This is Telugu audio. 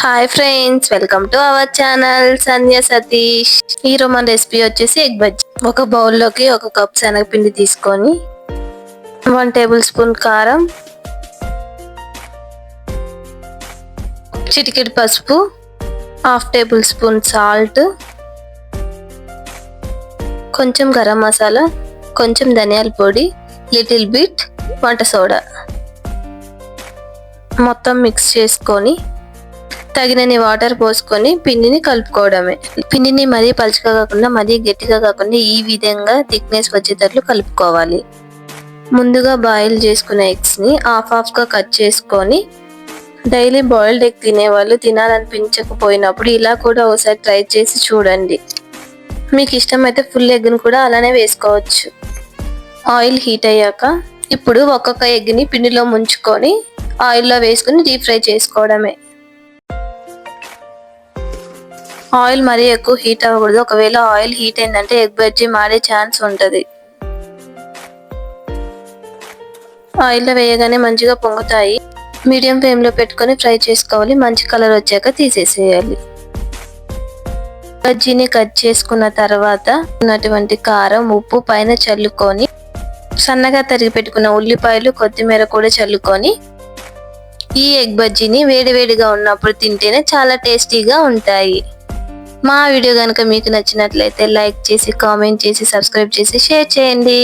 Hi friends welcome to our channel Sandhya Satish ఈరోజు మన రెసిపీ వచ్చేసి ఎగ్ బజ్జీ ఒక బౌల్లోకి ఒక కప్ శనగపిండి తీసుకొని వన్ టేబుల్ స్పూన్ కారం చిటికెడు పసుపు హాఫ్ టేబుల్ స్పూన్ సాల్ట్ కొంచెం గరం మసాలా కొంచెం ధనియాల పొడి లిటిల్ బిట్ వంట సోడా. మొత్తం మిక్స్ చేసుకొని తగినన్ని వాటర్ పోసుకొని పిండిని కలుపుకోవడమే. పిండిని మరీ పలుచగా కాకుండా మరీ గట్టిగా కాకుండా ఈ విధంగా థిక్నెస్ వచ్చేటట్లు కలుపుకోవాలి. ముందుగా బాయిల్ చేసుకున్న ఎగ్స్ని హాఫ్ హాఫ్గా కట్ చేసుకొని డైలీ బాయిల్డ్ ఎగ్ తినేవాళ్ళు తినాలనిపించకపోయినప్పుడు ఇలా కూడా ఒకసారి ట్రై చేసి చూడండి. మీకు ఇష్టమైతే ఫుల్ ఎగ్ని కూడా అలానే వేసుకోవచ్చు. ఆయిల్ హీట్ అయ్యాక ఇప్పుడు ఒక్కొక్క ఎగ్ని పిండిలో ముంచుకొని ఆయిల్లో వేసుకుని డీప్ ఫ్రై చేసుకోవడమే. ఆయిల్ మరీ ఎక్కువ హీట్ అవ్వకూడదు. ఒకవేళ ఆయిల్ హీట్ అయిందంటే ఎగ్ బజ్జీ మాడే ఛాన్స్ ఉంటుంది. ఆయిల్లో వేయగానే మంచిగా పొంగుతాయి. మీడియం ఫ్లేమ్లో పెట్టుకొని ఫ్రై చేసుకోవాలి. మంచి కలర్ వచ్చాక తీసేసేయాలి. బజ్జీని కట్ చేసుకున్న తర్వాత ఉన్నటువంటి కారం ఉప్పు పైన చల్లుకొని సన్నగా తరిగి పెట్టుకున్న ఉల్లిపాయలు కొత్తిమీర కూడా చల్లుకొని ఈ ఎగ్ బజ్జీని వేడివేడిగా ఉన్నప్పుడు తింటేనే చాలా టేస్టీగా ఉంటాయి. మా వీడియో కనుక మీకు నచ్చినట్లయితే లైక్ చేసి కామెంట్ చేసి సబ్స్క్రైబ్ చేసి షేర్ చేయండి.